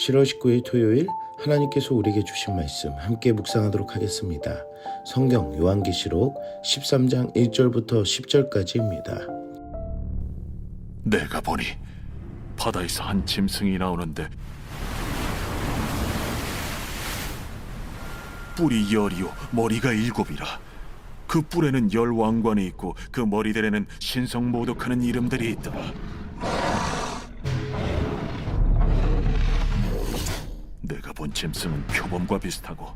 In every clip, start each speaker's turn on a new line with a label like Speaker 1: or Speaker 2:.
Speaker 1: 7월 19일 토요일 하나님께서 우리에게 주신 말씀 함께 묵상하도록 하겠습니다. 성경 요한계시록 13장 1절부터 10절까지입니다.
Speaker 2: 내가 보니 바다에서 한 짐승이 나오는데 뿔이 열이요 머리가 일곱이라 그 뿔에는 열 왕관이 있고 그 머리들에는 신성 모독하는 이름들이 있더라 내가 본 짐승은 표범과 비슷하고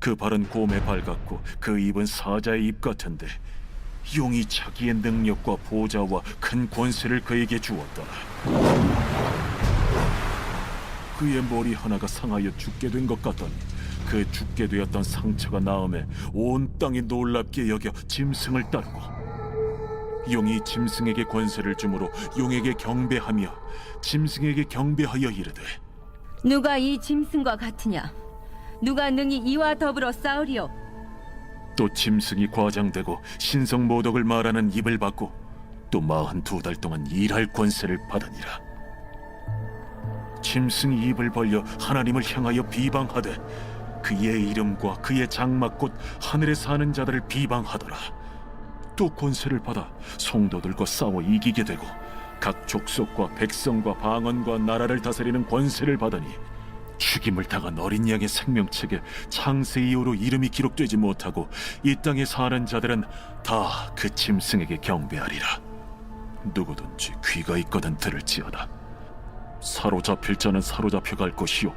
Speaker 2: 그 발은 곰의 발 같고 그 입은 사자의 입 같은데 용이 자기의 능력과 보좌와 큰 권세를 그에게 주었더라. 그의 머리 하나가 상하여 죽게 된 것 같더니 그 죽게 되었던 상처가 나음에 온 땅이 놀랍게 여겨 짐승을 따르고 용이 짐승에게 권세를 주므로 용에게 경배하며 짐승에게 경배하여 이르되
Speaker 3: 누가 이 짐승과 같으냐? 누가 능히 이와 더불어 싸우리요?
Speaker 2: 또 짐승이 과장되고 신성 모독을 말하는 입을 받고 또 마흔 두 달 동안 일할 권세를 받으니라. 짐승이 입을 벌려 하나님을 향하여 비방하되 그의 이름과 그의 장막 곧 하늘에 사는 자들을 비방하더라. 또 권세를 받아 성도들과 싸워 이기게 되고 각 족속과 백성과 방언과 나라를 다스리는 권세를 받으니 죽임을 당한 어린 양의 생명책에 창세 이후로 이름이 기록되지 못하고 이 땅에 사는 자들은 다 그 짐승에게 경배하리라. 누구든지 귀가 있거든 들을지어다. 사로잡힐 자는 사로잡혀 갈 것이요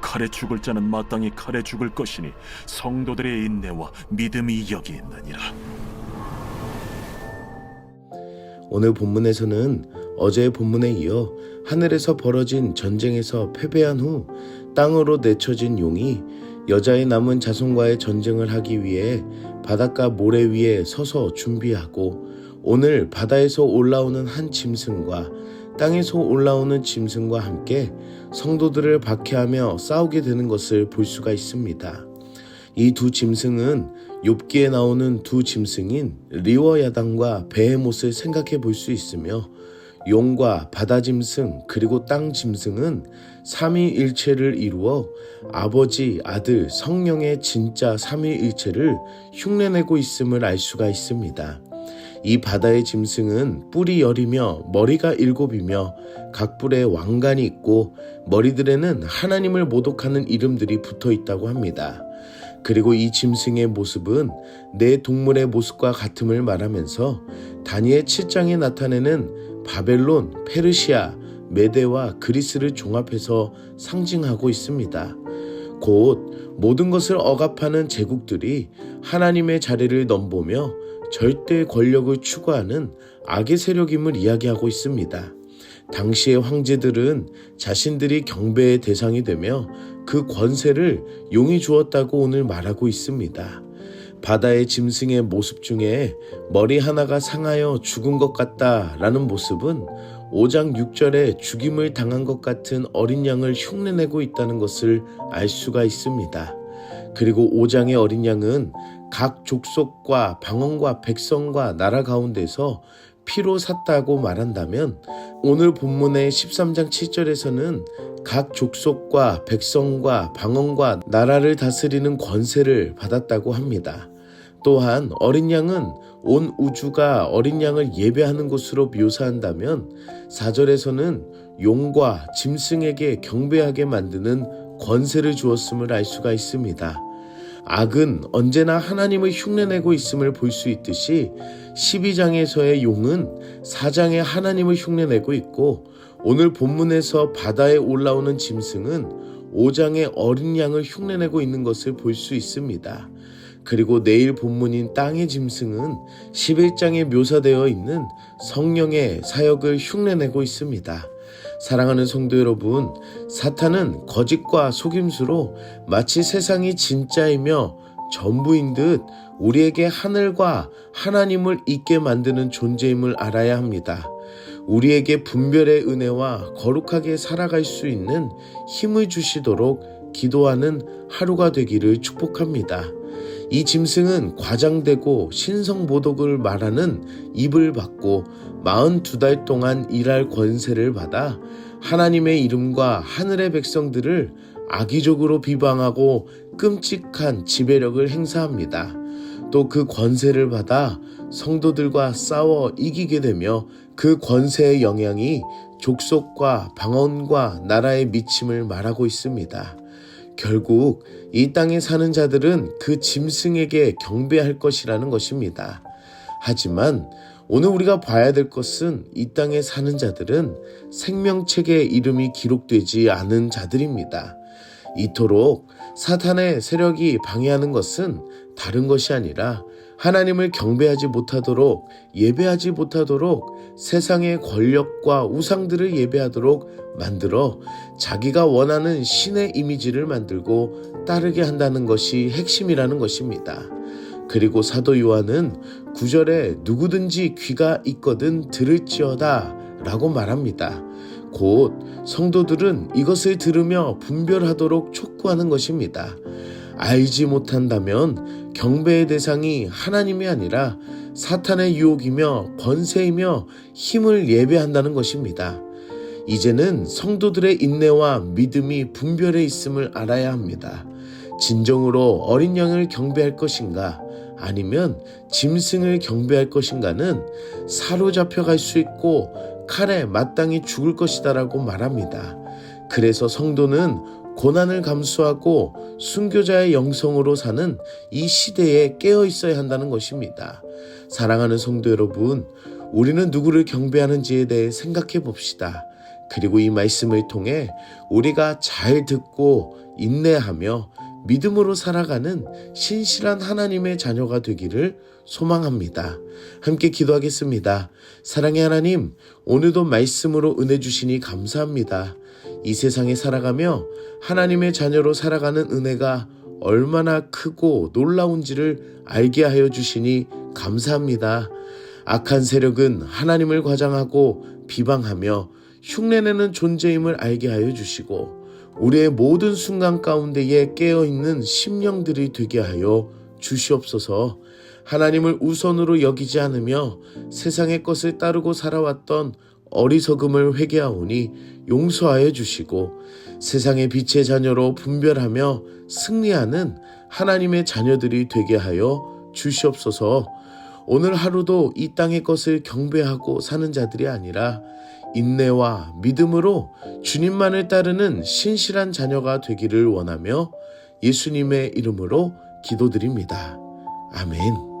Speaker 2: 칼에 죽을 자는 마땅히 칼에 죽을 것이니 성도들의 인내와 믿음이 여기 있느니라.
Speaker 1: 오늘 본문에서는 어제의 본문에 이어 하늘에서 벌어진 전쟁에서 패배한 후 땅으로 내쳐진 용이 여자의 남은 자손과의 전쟁을 하기 위해 바닷가 모래 위에 서서 준비하고 오늘 바다에서 올라오는 한 짐승과 땅에서 올라오는 짐승과 함께 성도들을 박해하며 싸우게 되는 것을 볼 수가 있습니다. 이 두 짐승은 욥기에 나오는 두 짐승인 리워 야당과 베헤못을 생각해 볼 수 있으며 용과 바다 짐승 그리고 땅 짐승은 삼위일체를 이루어 아버지, 아들, 성령의 진짜 삼위일체를 흉내내고 있음을 알 수가 있습니다. 이 바다의 짐승은 뿔이 열이며 머리가 일곱이며 각 뿔에 왕관이 있고 머리들에는 하나님을 모독하는 이름들이 붙어 있다고 합니다. 그리고 이 짐승의 모습은 내 동물의 모습과 같음을 말하면서 다니엘 7장에 나타내는 바벨론, 페르시아, 메데와 그리스를 종합해서 상징하고 있습니다. 곧 모든 것을 억압하는 제국들이 하나님의 자리를 넘보며 절대 권력을 추구하는 악의 세력임을 이야기하고 있습니다. 당시의 황제들은 자신들이 경배의 대상이 되며 그 권세를 용이 주었다고 오늘 말하고 있습니다. 바다의 짐승의 모습 중에 머리 하나가 상하여 죽은 것 같다라는 모습은 5장 6절에 죽임을 당한 것 같은 어린 양을 흉내내고 있다는 것을 알 수가 있습니다. 그리고 5장의 어린 양은 각 족속과 방언과 백성과 나라 가운데서 피로 샀다고 말한다면 오늘 본문의 13장 7절에서는 각 족속과 백성과 방언과 나라를 다스리는 권세를 받았다고 합니다. 또한 어린 양은 온 우주가 어린 양을 예배하는 곳으로 묘사한다면 4절에서는 용과 짐승에게 경배하게 만드는 권세를 주었음을 알 수가 있습니다. 악은 언제나 하나님을 흉내내고 있음을 볼 수 있듯이 12장에서의 용은 4장에 하나님을 흉내내고 있고 오늘 본문에서 바다에 올라오는 짐승은 5장의 어린 양을 흉내내고 있는 것을 볼 수 있습니다. 그리고 내일 본문인 땅의 짐승은 11장에 묘사되어 있는 성령의 사역을 흉내내고 있습니다. 사랑하는 성도 여러분, 사탄은 거짓과 속임수로 마치 세상이 진짜이며 전부인 듯 우리에게 하늘과 하나님을 잊게 만드는 존재임을 알아야 합니다. 우리에게 분별의 은혜와 거룩하게 살아갈 수 있는 힘을 주시도록 기도하는 하루가 되기를 축복합니다. 이 짐승은 과장되고 신성모독을 말하는 입을 받고 42달 동안 일할 권세를 받아 하나님의 이름과 하늘의 백성들을 악의적으로 비방하고 끔찍한 지배력을 행사합니다. 또 그 권세를 받아 성도들과 싸워 이기게 되며 그 권세의 영향이 족속과 방언과 나라에 미침을 말하고 있습니다. 결국 이 땅에 사는 자들은 그 짐승에게 경배할 것이라는 것입니다. 하지만 오늘 우리가 봐야 될 것은 이 땅에 사는 자들은 생명책에 이름이 기록되지 않은 자들입니다. 이토록 사탄의 세력이 방해하는 것은 다른 것이 아니라 하나님을 경배하지 못하도록 예배하지 못하도록 세상의 권력과 우상들을 예배하도록 만들어 자기가 원하는 신의 이미지를 만들고 따르게 한다는 것이 핵심이라는 것입니다. 그리고 사도 요한은 구절에 누구든지 귀가 있거든 들을지어다 라고 말합니다. 곧 성도들은 이것을 들으며 분별하도록 촉구하는 것입니다. 알지 못한다면 경배의 대상이 하나님이 아니라 사탄의 유혹이며 권세이며 힘을 예배한다는 것입니다. 이제는 성도들의 인내와 믿음이 분별해 있음을 알아야 합니다. 진정으로 어린 양을 경배할 것인가 아니면 짐승을 경배할 것인가는 사로잡혀 갈 수 있고 칼에 마땅히 죽을 것이다라고 말합니다. 그래서 성도는 고난을 감수하고 순교자의 영성으로 사는 이 시대에 깨어 있어야 한다는 것입니다. 사랑하는 성도 여러분, 우리는 누구를 경배하는지에 대해 생각해 봅시다. 그리고 이 말씀을 통해 우리가 잘 듣고 인내하며 믿음으로 살아가는 신실한 하나님의 자녀가 되기를 소망합니다. 함께 기도하겠습니다. 사랑의 하나님, 오늘도 말씀으로 은혜 주시니 감사합니다. 이 세상에 살아가며 하나님의 자녀로 살아가는 은혜가 얼마나 크고 놀라운지를 알게 하여 주시니 감사합니다. 악한 세력은 하나님을 과장하고 비방하며 흉내내는 존재임을 알게 하여 주시고 우리의 모든 순간 가운데에 깨어있는 심령들이 되게 하여 주시옵소서. 하나님을 우선으로 여기지 않으며 세상의 것을 따르고 살아왔던 어리석음을 회개하오니 용서하여 주시고 세상의 빛의 자녀로 분별하며 승리하는 하나님의 자녀들이 되게 하여 주시옵소서. 오늘 하루도 이 땅의 것을 경배하고 사는 자들이 아니라 인내와 믿음으로 주님만을 따르는 신실한 자녀가 되기를 원하며 예수님의 이름으로 기도드립니다. 아멘.